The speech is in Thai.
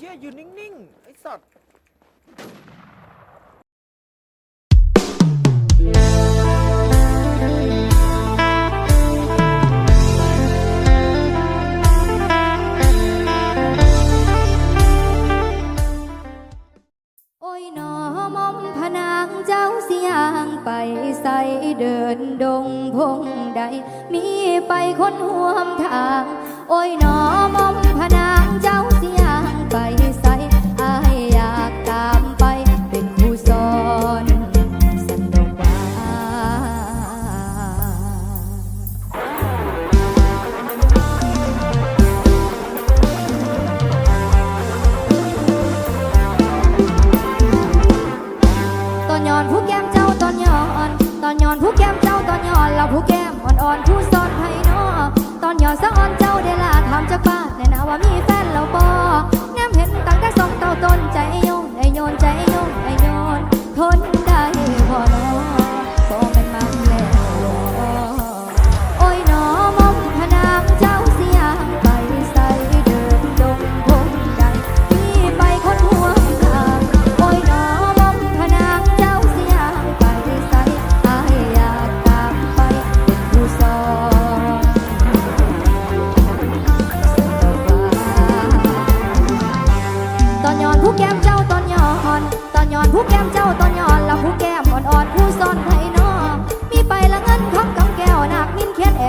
เหี้ยยืนนิ่งๆ ไอ้สัตว์ โอ้ยหนอมอมพนางเจ้าเสียงไปใส่เดินดงพงใด มีไปคนห่วมทาง โอ้ยหนอมอมพนางเจ้า ไปใส่อายอยากตามไปเป็นครูสอนสันดอกว่า ตอนย้อนผู้แก้มเจ้าตอนย้อน ตอนย้อนผู้แก้มเจ้าตอนย้อนเราผู้แก้มอ่อนๆผู้ซ่อนไผนอตอนย้อนสะอ่อนเจ้าได้ลาถามจากบ้านแน่นา ผู้แก้มเจ้าตอนย้อนตอนย้อนผู้แก้มเจ้าตอนย้อนแล้วผู้แก้มอ่อนๆผู้ซ่อนไทยนอมีไปละเงินคำกำแก้วหนักมินเขียนแอ